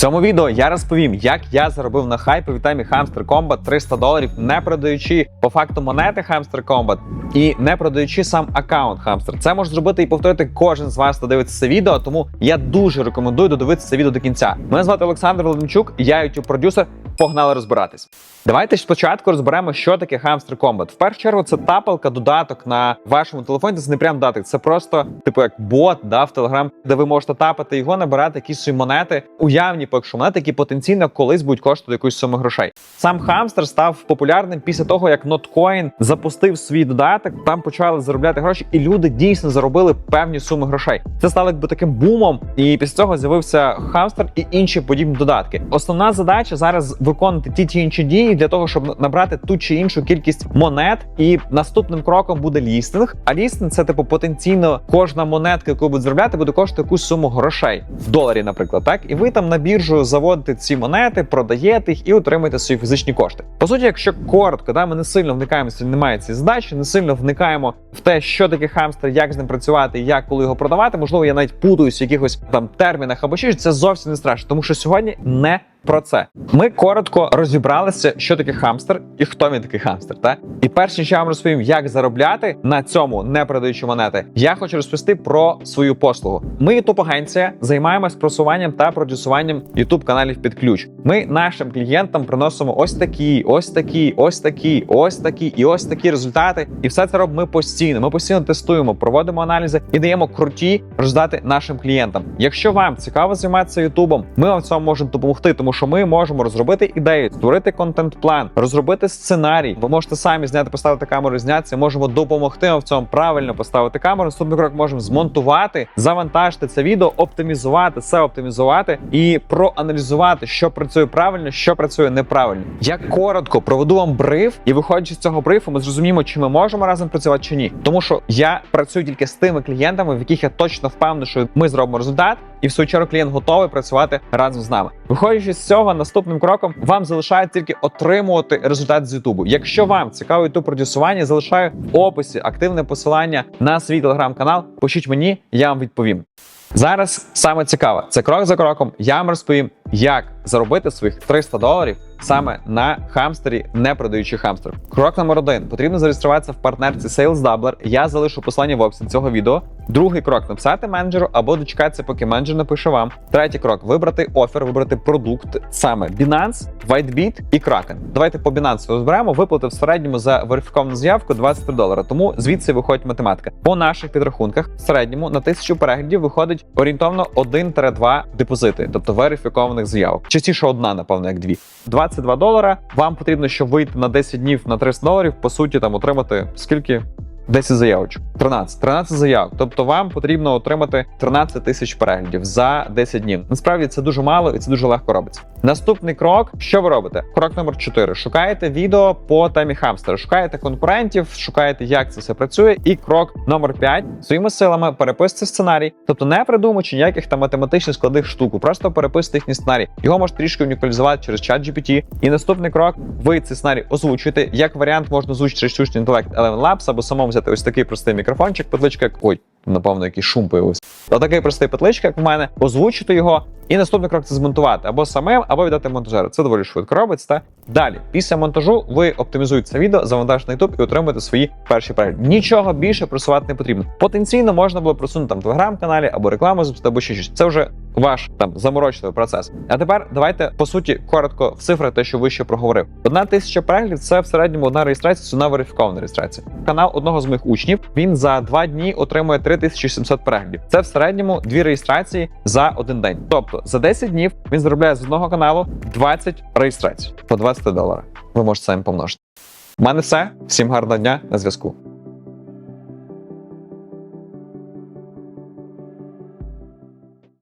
цьому відео я розповім, як я заробив на хайпі в темі Hamster Combat 300 доларів, не продаючи по факту монети Hamster Combat і не продаючи сам аккаунт Hamster. Це може зробити і повторити кожен з вас, хто дивиться це відео. Тому я дуже рекомендую додивитися це відео до кінця. Мене звати Олександр Володимчук, я youtube продюсер Погнали розбиратись. Давайте спочатку розберемо, що таке Hamster Combat. В першу чергу це тапалка, додаток на вашому телефоні. Це не прям додаток, це просто типу як бот да, в Telegram, де ви можете тапати його, набирати якісь свої монети, уявні поки що монети, які потенційно колись будуть коштувати якусь суму грошей. Сам Hamster став популярним після того, як Notcoin запустив свій додаток. Там почали заробляти гроші, і люди дійсно заробили певні суми грошей. Це стало якби таким бумом, і після цього з'явився Hamster і інші подібні додатки. Основна задача зараз виконати ті чи інші дії для того, щоб набрати ту чи іншу кількість монет. І наступним кроком буде лістинг. А лістинг це типу потенційно кожна монетка, яку будуть заробляти, буде коштувати якусь суму грошей в доларі, наприклад, так і ви там на біржу заводите ці монети, продаєте їх і отримуєте свої фізичні кошти. По суті, якщо коротко, да, ми не сильно вникаємо, немає цієї задачі, не сильно вникаємо в те, що таке хамстер, як з ним працювати, як коли його продавати. Можливо, я навіть путаюсь в якихось там термінах або щось. Це зовсім не страшно, тому що сьогодні не про це. Ми коротко розібралися, що таке хамстер і хто він такий хамстер. Та і перш ніж я вам розповім, як заробляти на цьому, не продаючи монети, я хочу розповісти про свою послугу. Ми ютуб агенція займаємось просуванням та продюсуванням ютуб каналів під ключ. Ми нашим клієнтам приносимо ось такі, ось такі, ось такі, ось такі і ось такі результати. І все це робимо постійно. Ми постійно тестуємо, проводимо аналізи і даємо круті результати нашим клієнтам. Якщо вам цікаво займатися ютубом, ми вам в цьому можемо допомогти, тому що ми можемо розробити ідею, створити контент-план, розробити сценарій. Ви можете самі зняти, поставити камеру, знятися. Можемо допомогти вам в цьому правильно поставити камеру. Наступний крок можемо змонтувати, завантажити це відео, оптимізувати, все оптимізувати і проаналізувати, що працює правильно, що працює неправильно. Я коротко проведу вам бриф, і виходячи з цього брифу, ми зрозуміємо, чи ми можемо разом працювати чи ні. Тому що я працюю тільки з тими клієнтами, в яких я точно впевнений, що ми зробимо результат, і в свою чергу клієнт готовий працювати разом з нами. Виходячи з цього, наступним кроком вам залишається тільки отримувати результат з Ютубу. Якщо вам цікаво ютуб продюсування, залишаю в описі активне посилання на свій телеграм-канал. Пишіть мені, я вам відповім. Зараз саме цікаве, це крок за кроком. Я вам розповім, як заробити своїх 300 доларів саме на хамстері, не продаючи хамстер. Крок номер один: потрібно зареєструватися в партнерці Sales Doubler. Я залишу посилання в описі цього відео. Другий крок написати менеджеру або дочекатися, поки менеджер напише вам. Третій крок вибрати офер, вибрати продукт саме Binance, WhiteBit і Kraken. Давайте по Binance розберемо. Виплати в середньому за верифіковану заявку 23 долари. Тому звідси виходить математика. По наших підрахунках в середньому на тисячу переглядів виходить орієнтовно 1-2 депозити, тобто верифікованих заявок. Частіше одна, напевно, як дві. 22 долара. Вам потрібно, щоб вийти на 10 днів на 300 доларів, по суті, там отримати скільки? 10 заявочок. 13. 13 заявок. Тобто вам потрібно отримати 13 тисяч переглядів за 10 днів. Насправді це дуже мало і це дуже легко робиться. Наступний крок, що ви робите? Крок номер 4. Шукаєте відео по темі хамстера, шукаєте конкурентів, шукаєте, як це все працює. І крок номер 5. своїми силами переписуйте сценарій, тобто не придумуючи ніяких там математичних складних штук, просто переписуйте їхній сценарій. Його можна трішки унікалізувати через чат GPT. І наступний крок, ви цей сценарій озвучуєте. Як варіант можна озвучити штучний інтелект Eleven Labs або самому взяти ось такий простий мікрофончик, петличка, як ой, напевно, який шум появився. Отакий простий петличка, як в мене, озвучити його. І наступний крок це змонтувати або самим, або віддати монтажеру. Це доволі швидко робиться. Та далі, після монтажу, ви оптимізуєте це відео, завантажите на YouTube і отримуєте свої перші перегляди. Нічого більше просувати не потрібно. Потенційно можна було просунути там телеграм-каналі або рекламу або ще щось. Це вже ваш там заморочливий процес. А тепер давайте по суті коротко в цифрах, те, що вище проговорив. Одна тисяча переглядів це в середньому одна реєстрація, це одна верифікована реєстрація. Канал одного з моїх учнів він за два дні отримує 3700 переглядів. Це в середньому дві реєстрації за один день. Тобто за 10 днів він заробляє з одного каналу 20 реєстрацій по 20 доларів. Ви можете самі помножити. У мене все. Всім гарного дня на зв'язку.